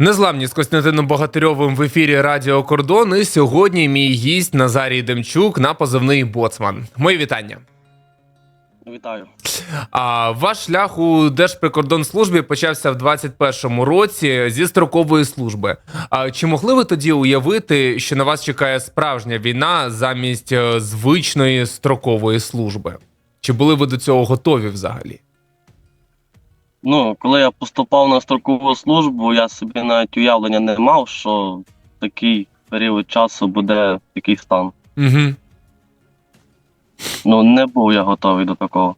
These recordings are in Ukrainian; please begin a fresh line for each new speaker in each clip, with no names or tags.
Незламні з Костянтином Богатирьовим в ефірі Радіо Кордон. І сьогодні мій гість Назарій Демчук на позивний боцман. Мої вітання.
Вітаю.
А ваш шлях у Держприкордонслужбі почався в 21-му році зі строкової служби. А чи могли ви тоді уявити, що на вас чекає справжня війна замість е, звичної строкової служби? Чи були ви до цього готові взагалі?
Ну, коли я поступав на строкову службу, я собі навіть уявлення не мав, що такий період часу буде такий стан.
Угу.
Ну, не був я готовий до такого.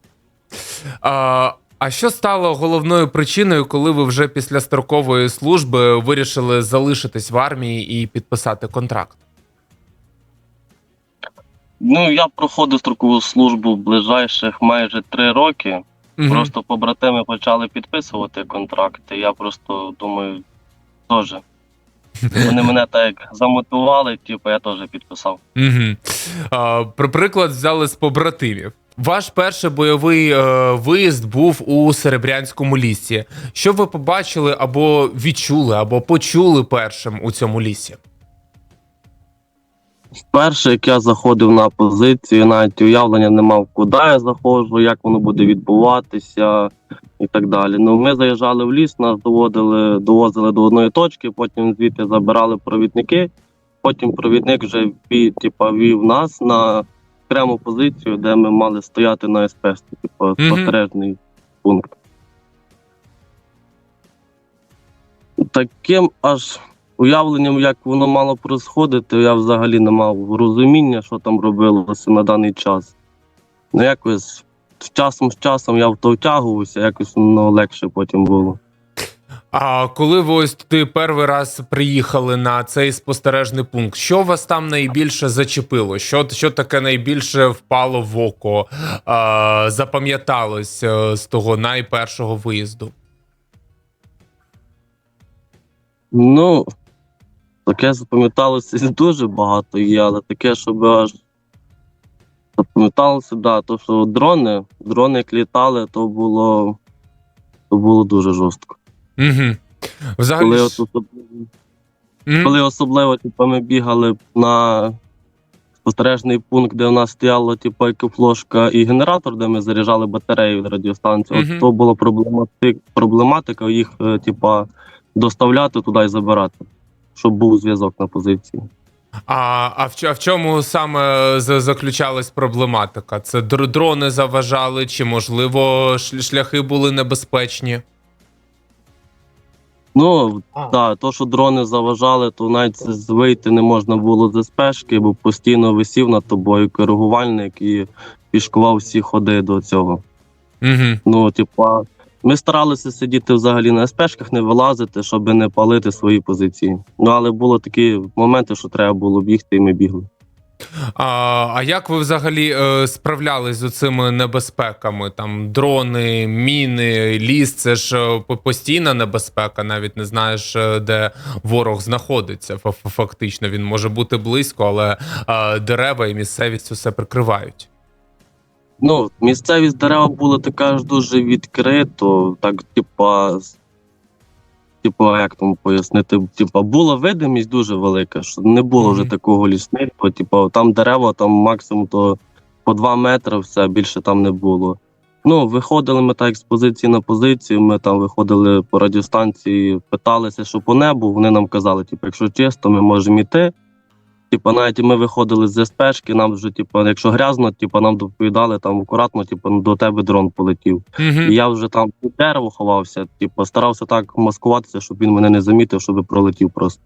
А, а що стало головною причиною, коли ви вже після строкової служби вирішили залишитись в армії і підписати контракт?
Ну, я проходив строкову службу ближайших майже три роки.
Мгм.
Просто побратими почали підписувати контракти. Я просто думаю, теж. Вони мене так як замотивували, типу, я теж підписав.
Угу. А, про приклад взяли з побратимів. Ваш перший бойовий е, виїзд був у Серебрянському лісі. Що ви побачили або відчули, або почули першим у цьому лісі?
Вперше, як я заходив на позицію, навіть уявлення не мав, куди я заходжу, як воно буде відбуватися і так далі. Ну, ми заїжджали в ліс, нас доводили, довозили до одної точки, потім звідти забирали провідники. Потім провідник вже вів, вів нас на окрему позицію, де ми мали стояти на СПС, типу, спостережний пункт. Таким аж уявленням, як воно мало происходити, я взагалі не мав розуміння, що там робилося на даний час. Ну, якось з часом з часом я в то втягувався, якось воно легше потім було.
А коли ви ось туди перший раз приїхали на цей спостережний пункт, що вас там найбільше зачепило? Що, що таке найбільше впало в око, а, запам'яталось е, з того найпершого виїзду?
Ну, таке запам'яталося не дуже багато є, але таке, щоб аж запам'яталося, да, то що дрони, дрони як літали, то було, то було дуже жорстко.
Угу. Взагалі,
Коли, особливо,
Мгм.
коли особливо типу, ми бігали на спостережний пункт, де у нас стояло типу, екофлошка і генератор, де ми заряджали батарею від радіостанції,
Мгм.
от то була проблематика, проблематика їх е, типу, доставляти туди і забирати, щоб був зв'язок на позиції.
А, а, в, чо- в чому саме заключалась проблематика? Це дрони заважали, чи можливо шляхи були небезпечні?
Ну, так, то, що дрони заважали, то навіть вийти не можна було з спешки, бо постійно висів над тобою коригувальник і пішкував всі ходи до цього.
Угу.
Ну, типа, ми старалися сидіти взагалі на СПшках, не вилазити, щоб не палити свої позиції. Ну, але було такі моменти, що треба було бігти, і ми бігли.
А, а як ви взагалі е, справлялись з цими небезпеками? Там дрони, міни, ліс це ж е, постійна небезпека, навіть не знаєш, е, де ворог знаходиться. Фа- фа- Фактично він може бути близько, але е, дерева і місцевість усе прикривають.
Ну, місцевість дерева була така ж дуже відкрито, так, типа, з- типа, як там пояснити, типа, була видимість дуже велика, що не було вже
Мгм.
такого лісництва, типа, там дерева, там максимум то по 2 метри, все, більше там не було. Ну, виходили ми так з позиції на позицію, ми там виходили по радіостанції, питалися, що по небу, вони нам казали, типу, якщо чисто, ми можемо йти. Типа, навіть ми виходили з СПшки, нам вже, типа, якщо грязно, типа, нам доповідали там акуратно, типа, до тебе дрон полетів.
Угу.
І я вже там під дерево ховався, типу, старався так маскуватися, щоб він мене не замітив, щоб пролетів просто.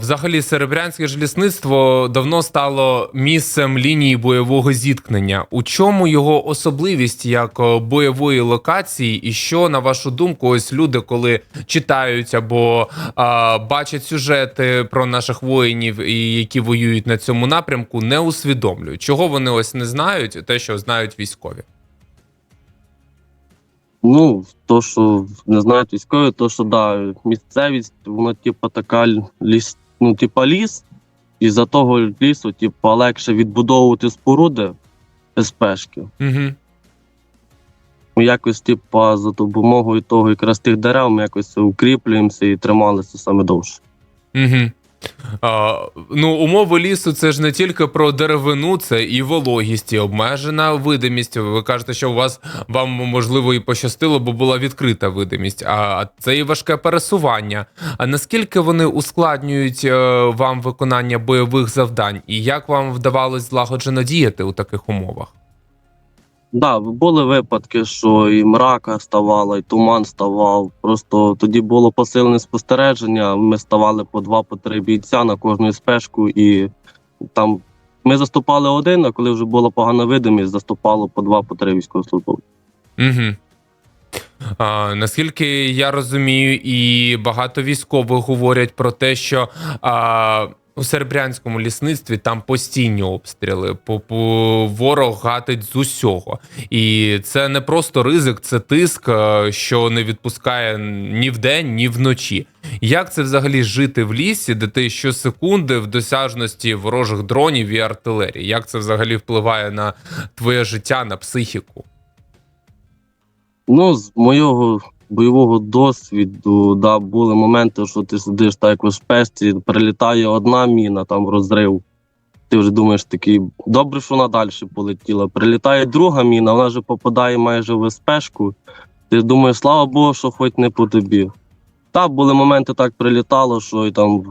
Взагалі, серебрянське ж лісництво давно стало місцем лінії бойового зіткнення. У чому його особливість як е, бойової локації, і що на вашу думку, ось люди, коли читають або а, бачать сюжети про наших воїнів, і які воюють на цьому напрямку, не усвідомлюють, чого вони ось не знають, те, що знають військові.
Ну, то, що не знають військові, то що да, місцевість, воно, типа, така ліс, ну, типа ліс, і за того лісу, типа, легше відбудовувати споруди СПшки.
Угу.
Ми якось, типа, за допомогою того якраз тих дерев, ми якось укріплюємося і трималися саме довше.
Угу. Ну, умови лісу це ж не тільки про деревину, це і вологість, і обмежена видимість. Ви кажете, що у вас вам можливо і пощастило, бо була відкрита видимість. А це і важке пересування. А наскільки вони ускладнюють е, вам виконання бойових завдань, і як вам вдавалось злагоджено діяти у таких умовах?
Да, були випадки, що і мрака ставала, і туман ставав. Просто тоді було посилене спостереження. Ми ставали по два, по три бійця на кожну спешку, і там ми заступали один, а коли вже була погана видимість, заступало по два, по три військовослужбовці.
Угу. А, наскільки я розумію, і багато військових говорять про те, що а, у серебрянському лісництві там постійні обстріли, ворог гатить з усього. І це не просто ризик, це тиск, е, що не відпускає ні вдень, ні вночі. Як це взагалі жити в лісі, де ти щосекунди в досяжності ворожих дронів і артилерії? Як це взагалі впливає на твоє життя, на психіку?
Ну, з моєго бойового досвіду, да, були моменти, що ти сидиш так як у спешці, прилітає одна міна, там розрив. Ти вже думаєш такий, добре, що вона далі полетіла. Прилітає друга міна, вона вже попадає майже в спешку. Ти думаєш, слава Богу, що хоч не по тобі. Так, були моменти, так прилітало, що і там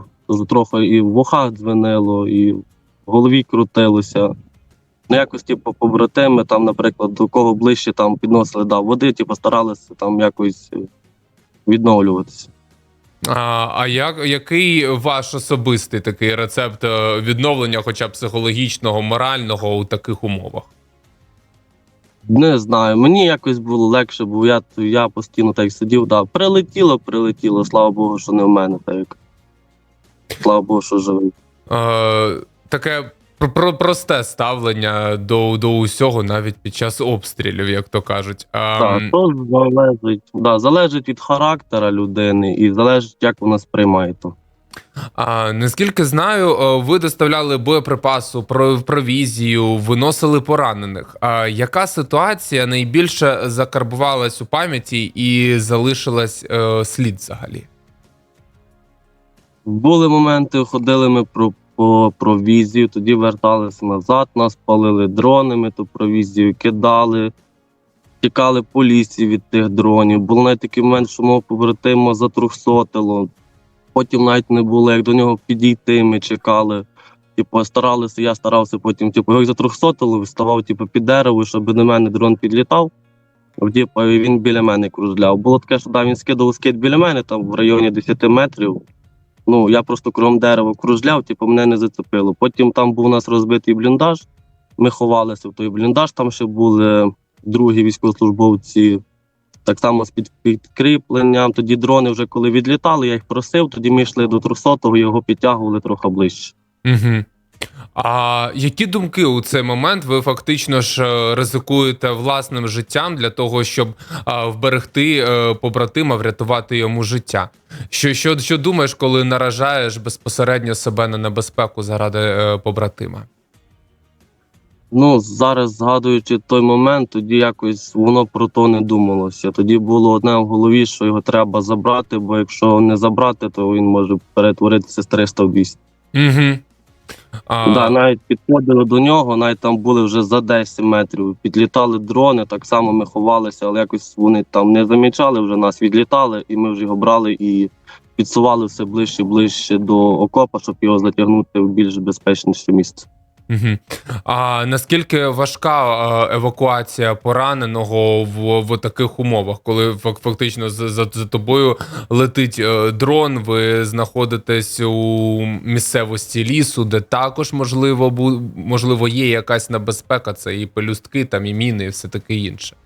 трохи і в вухах дзвенило, і в голові крутилося. Ну, якось, типу, побратими, там, наприклад, до кого ближче там підносили да, води, типу, старалися там якось е, відновлюватися.
А, а як, який ваш особистий такий рецепт е, відновлення, хоча б психологічного, морального у таких умовах?
Не знаю, мені якось було легше, бо я, я постійно так сидів, да, прилетіло, прилетіло, слава Богу, що не в мене так. Слава Богу, що живий.
Е, таке про- про- просте ставлення до, до усього, навіть під час обстрілів, як то кажуть. А,
Так, то залежить, да, залежить від характера людини і залежить, як вона сприймає то.
А, наскільки знаю, е, ви доставляли боєприпасу, про- провізію, виносили поранених. А яка ситуація найбільше закарбувалась у пам'яті і залишилась е, слід взагалі?
Були моменти, ходили ми про по провізію, тоді верталися назад, нас палили дрони, ми ту провізію кидали, тікали по лісі від тих дронів. Був навіть такий момент, що мого побратима затрухсотило. Потім навіть не було, як до нього підійти, ми чекали. Типу, старалися, я старався потім, типу, його затрухсотило, вставав типу, під дерево, щоб на мене дрон підлітав. Типу, він біля мене кружляв. Було таке, що да, він скидав скид біля мене, там в районі 10 метрів. Ну, я просто кром дерева кружляв, типу, мене не зацепило. Потім там був у нас розбитий бліндаж. Ми ховалися в той бліндаж, там ще були другі військовослужбовці, так само з під підкріпленням. Тоді дрони вже коли відлітали, я їх просив, тоді ми йшли до 300-го, його підтягували трохи ближче.
Угу. А які думки у цей момент ви фактично ж е, ризикуєте власним життям для того, щоб вберегти е, побратима, врятувати йому життя? Що, що, що думаєш, коли наражаєш безпосередньо себе на небезпеку заради е, побратима?
Ну, зараз згадуючи той момент, тоді якось воно про то не думалося. Тоді було одне в голові, що його треба забрати, бо якщо не забрати, то він може перетворитися з 300 в 200.
Угу. А,
Да, навіть підходили до нього, навіть там були вже за 10 метрів. Підлітали дрони, так само ми ховалися, але якось вони там не замічали, вже нас відлітали, і ми вже його брали і підсували все ближче і ближче до окопа, щоб його затягнути в більш безпечніше місце.
Угу. А наскільки важка е, евакуація пораненого в, в таких умовах, коли фактично за, за, тобою летить е, дрон, ви знаходитесь у місцевості лісу, де також можливо можливо є якась небезпека, це і пелюстки, там і міни, і все таке інше.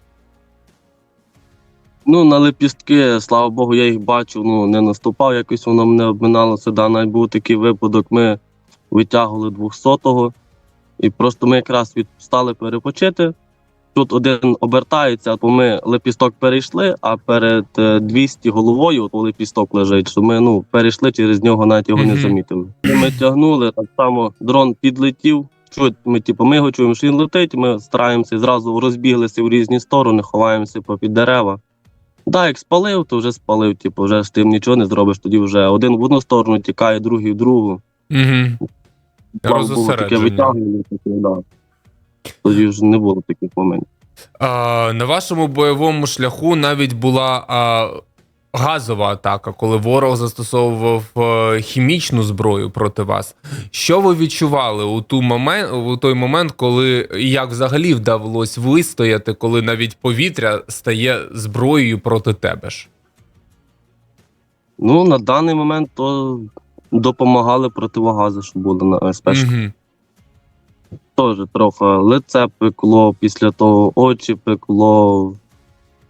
Ну, на лепістки, слава Богу, я їх бачив, ну не наступав, якось воно мене обминалося. Да, навіть був такий випадок, ми витягували 200-го, і просто ми якраз відстали перепочити. Тут один обертається, бо ми лепісток перейшли, а перед е, 200 головою от лепісток лежить, що ми ну, перейшли через нього, навіть його не замітили. Ми тягнули, так само дрон підлетів, чують, ми, типу, ми його чуємо, що він летить, ми стараємося і зразу розбіглися в різні сторони, ховаємося попід дерева. Да, як спалив, то вже спалив, типу, вже з тим нічого не зробиш. Тоді вже один в одну сторону тікає, другий в другу.
Угу. Розосередження.
витягнення, таке, да. Тоді вже не було таких моментів.
А, на вашому бойовому шляху навіть була а, газова атака, коли ворог застосовував е, хімічну зброю проти вас. Що ви відчували у, ту момент, у той момент, коли і як взагалі вдалося вистояти, коли навіть повітря стає зброєю проти тебе ж?
Ну, на даний момент то допомагали противогази, що були на СП.
Угу.
Теж трохи лице пекло, після того очі пекло,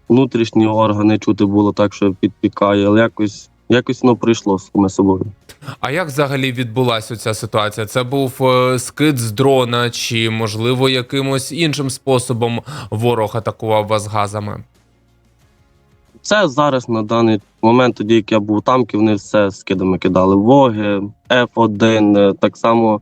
внутрішні органи чути було так, що підпікає, але якось, якось воно прийшло саме собою.
А як взагалі відбулася ця ситуація? Це був е, скид з дрона, чи можливо якимось іншим способом ворог атакував вас газами?
Це зараз на даний момент, тоді як я був там, вони все скидами кидали. Воги, F1, е, так само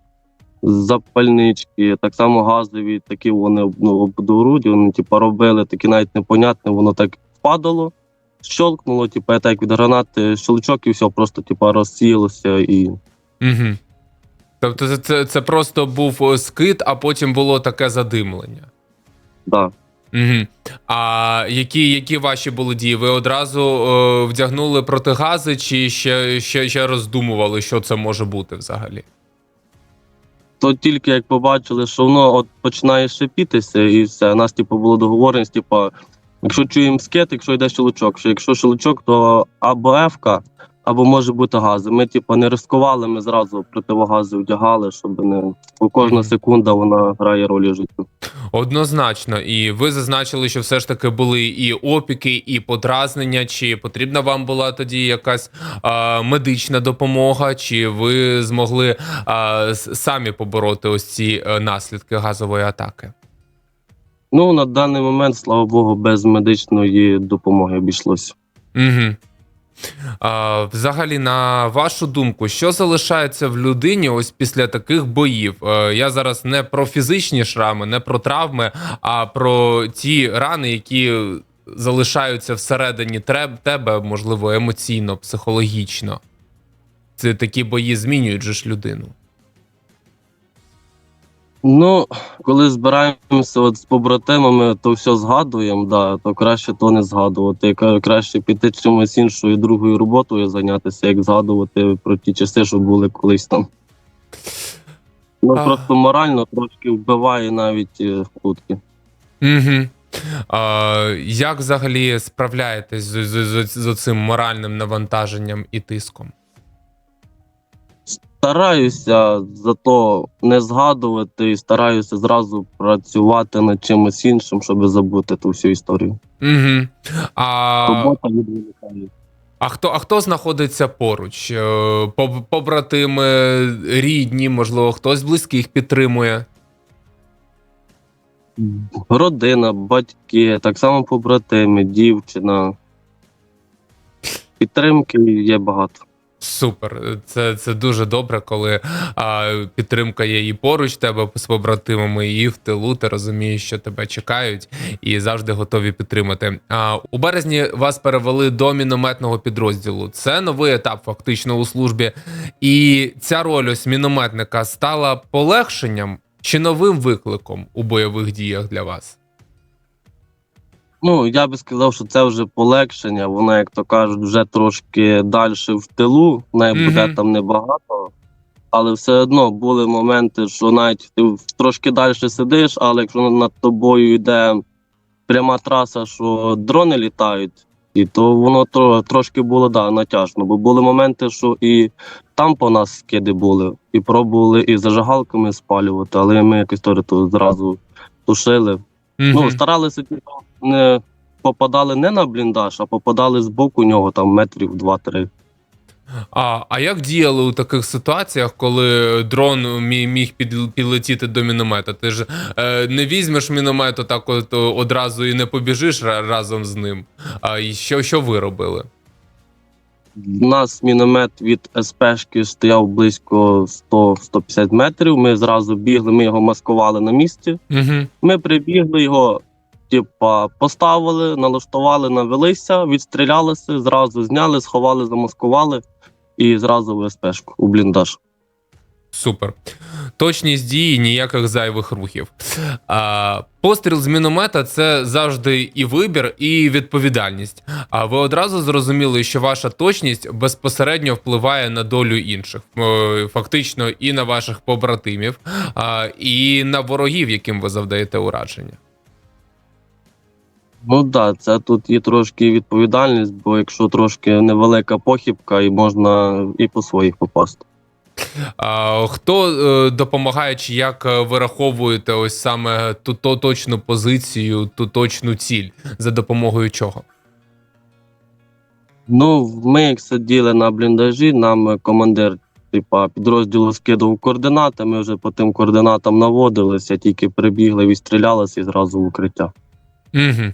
запальнички, так само газові, такі вони ну, обдоруді, вони типу, робили такі навіть непонятне, воно так впадало, щолкнуло, типу, я так від гранати щелчок і все просто типу, розсіялося і.
Угу. Тобто це, це, це просто був е, скид, а потім було таке задимлення.
Да.
Угу. А які, які ваші були дії? Ви одразу е, вдягнули протигази, чи ще, ще, ще роздумували, що це може бути взагалі?
То тільки як побачили, що воно от починає шипітися, і все. У нас типу, було договореність, типу, якщо чуємо скет, якщо йде щелчок, що якщо щелчок, то або F-ка, або може бути гази. Ми, типу, не ризикували, ми зразу противогази вдягали, щоб не бо кожна секунда вона грає роль у житті.
Однозначно, і ви зазначили, що все ж таки були і опіки, і подразнення. Чи потрібна вам була тоді якась а, медична допомога, чи ви змогли а, самі побороти ось ці е, наслідки газової атаки?
Ну, на даний момент, слава Богу, без медичної допомоги обійшлося.
Угу. А, взагалі, на вашу думку, що залишається в людині ось після таких боїв? Е, я зараз не про фізичні шрами, не про травми, а про ті рани, які залишаються всередині тебе, можливо, емоційно, психологічно. Це такі бої змінюють же ж людину.
Ну, коли збираємося от з побратимами, то все згадуємо, да, то краще то не згадувати. Краще піти чимось іншою другою роботою зайнятися, як згадувати про ті часи, що були колись там. Ну
А.
просто морально трошки вбиває навіть е, шутки.
Угу. А, як взагалі справляєтесь з, з, з, з цим моральним навантаженням і тиском?
Стараюся зато не згадувати і стараюся зразу працювати над чимось іншим, щоб забути ту всю історію.
Угу. А,
Робота відволікає.
а, хто, а хто знаходиться поруч? Е, Побратими, рідні, можливо, хтось з близьких підтримує.
Родина, батьки, так само побратими, дівчина. Підтримки є багато.
Супер, це, це дуже добре, коли а, підтримка є і поруч тебе з побратимами, і в тилу. Ти розумієш, що тебе чекають і завжди готові підтримати. А у березні вас перевели до мінометного підрозділу. Це новий етап фактично у службі. І ця роль ось мінометника стала полегшенням чи новим викликом у бойових діях для вас?
Ну, я би сказав, що це вже полегшення. Вона, як то кажуть, вже трошки далі в тилу, не буде
Мгм.
там небагато. Але все одно були моменти, що навіть ти трошки далі сидиш, але якщо над тобою йде пряма траса, що дрони літають, і то воно тро, трошки було да, натяжно. Бо були моменти, що і там по нас скиди були, і пробували і зажигалками спалювати, але ми якось то то зразу тушили. Ну,
Мгм.
старалися типу, не попадали не на бліндаж, а попадали з боку нього там метрів 2-3.
А, а як діяли у таких ситуаціях, коли дрон мі- міг під, підлетіти до міномета? Ти ж е, не візьмеш міномет так от одразу і не побіжиш разом з ним. А і що, що ви робили?
У нас міномет від СПшки стояв близько 100-150 метрів. Ми зразу бігли, ми його маскували на місці.
Угу.
Ми прибігли його, типа, поставили, налаштували, навелися, відстрілялися, зразу зняли, сховали, замаскували і зразу в СПшку у бліндаж.
Супер. Точність дії, ніяких зайвих рухів. А, постріл з міномета це завжди і вибір, і відповідальність. А ви одразу зрозуміли, що ваша точність безпосередньо впливає на долю інших, Е, фактично і на ваших побратимів, і на ворогів, яким ви завдаєте ураження.
Ну так, да, це тут є трошки відповідальність, бо якщо трошки невелика похибка, і можна і по своїх попасти.
А, хто е, допомагає, чи як е, вираховуєте ось саме ту, ту точну позицію, ту точну ціль, за допомогою чого?
Ну, ми як сиділи на бліндажі, нам командир типа, підрозділу скидав координати, ми вже по тим координатам наводилися, тільки прибігли, відстрілялися і зразу в укриття.
Угу.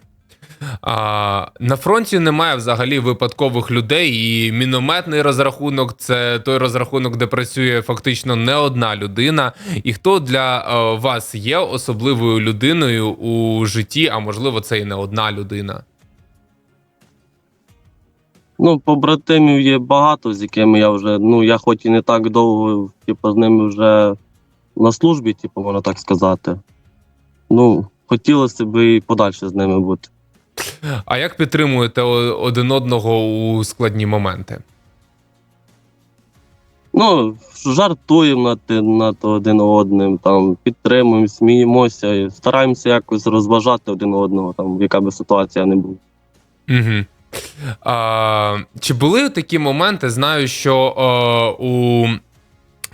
А, на фронті немає взагалі випадкових людей, і мінометний розрахунок це той розрахунок, де працює фактично не одна людина. І хто для е, вас є особливою людиною у житті, а можливо, це і не одна людина.
Ну, побратимів є багато, з якими я вже, ну, я хоч і не так довго, типу, з ними вже на службі, типу, можна так сказати. Ну, хотілося б і подальше з ними бути.
А як підтримуєте один одного у складні моменти?
Ну, жартуємо над, над один одним, там, підтримуємо, сміємося, і стараємося якось розважати один одного, там, яка би ситуація не була.
Угу. А, чи були такі моменти? Знаю, що е, у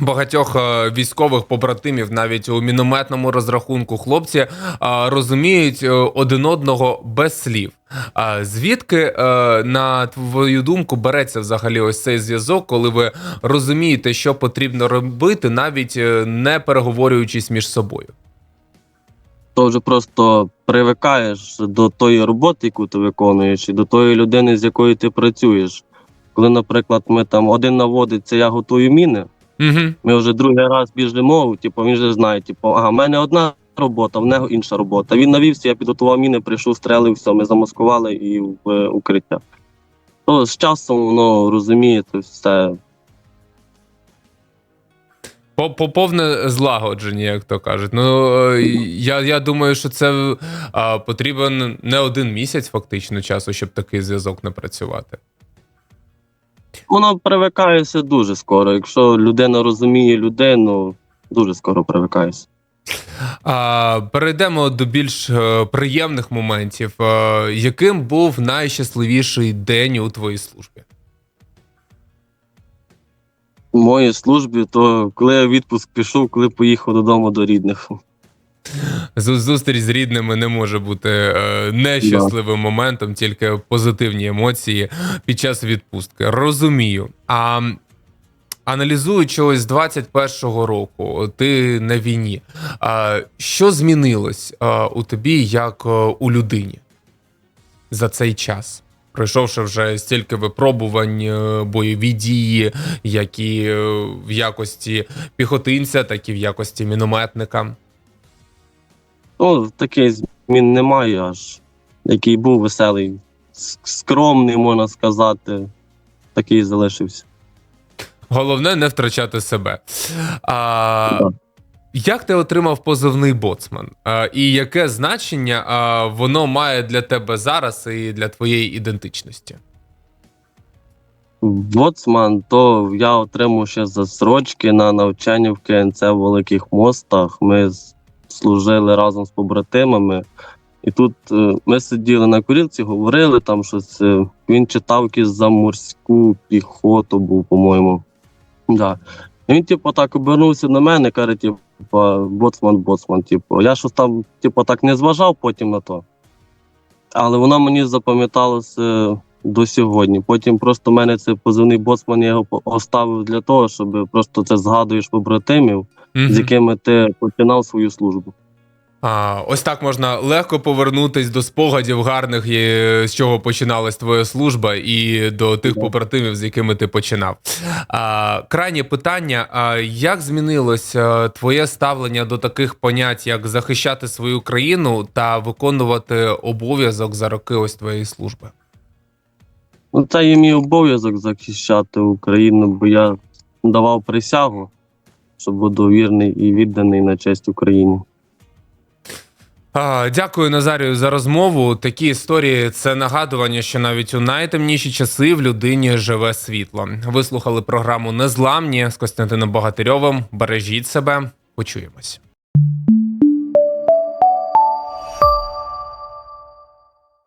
багатьох е, військових побратимів, навіть у мінометному розрахунку, хлопці е, розуміють е, один одного без слів. А звідки, на твою думку, береться взагалі ось цей зв'язок, коли ви розумієте, що потрібно робити, навіть не переговорюючись між собою?
То вже просто привикаєш до тої роботи, яку ти виконуєш, і до тої людини, з якою ти працюєш. Коли, наприклад, ми там один наводиться, я готую міни,
Угу.
ми вже другий раз біжимо, типу, він же знає, типу, ага, в мене одна робота, в нього інша робота. Він навівся, я підготував міни, прийшов, стрелив, все, ми замаскували і в е, укриття. То з часом воно розумієте, все.
По- по- Повне злагодження, як то кажуть. Ну е, я, я думаю, що це а, потрібен не один місяць фактично часу, щоб такий зв'язок напрацювати.
Воно привикається дуже скоро. Якщо людина розуміє людину, дуже скоро привикається.
А, перейдемо до більш е, приємних моментів. Е, яким був найщасливіший день у твоїй службі?
В моїй службі, то коли я в відпуск пішов, коли поїхав додому до рідних.
Зу- Зустріч з рідними не може бути е, нещасливим моментом, тільки позитивні емоції під час відпустки. Розумію. А аналізуючи ось з 21-го року, ти на війні. Що змінилось а, у тобі як е, у людині за цей час? Пройшовши вже стільки випробувань, е, бойові дії, як і е, в якості піхотинця, так і в якості мінометника.
Ну, такий змін немає аж. Який був веселий, скромний, можна сказати, такий залишився.
Головне не втрачати себе. А,
Да.
Як ти отримав позивний боцман? А, і яке значення а, воно має для тебе зараз і для твоєї ідентичності?
Боцман, то я отримав ще засрочки на навчання в КНЦ в Великих Мостах. Ми з- служили разом з побратимами. І тут е, ми сиділи на курілці, говорили там щось. е, Він читав якусь заморську піхоту, був, по-моєму. Да. І він, типу, так обернувся на мене, каже, типу, боцман, боцман. Типу. Я щось там, типу, так не зважав потім на то. Але воно мені запам'яталося до сьогодні. Потім просто в мене це позивний боцман, я його оставив для того, щоб просто це згадуєш побратимів,
Мгм.
з якими ти починав свою службу.
А, ось так можна легко повернутись до спогадів гарних, з чого починалась твоя служба, і до тих побратимів, з якими ти починав. А, крайнє питання: а як змінилось е, твоє ставлення до таких понять, як захищати свою країну та виконувати обов'язок за роки ось твоєї служби?
Ну, це є мій обов'язок захищати Україну, бо я давав присягу, що буду вірний і відданий на честь Україні.
Дякую, Назарію, за розмову. Такі історії це нагадування, що навіть у найтемніші часи в людині живе світло. Ви слухали програму Незламні з Костянтином Богатирьовим. Бережіть себе, почуємось.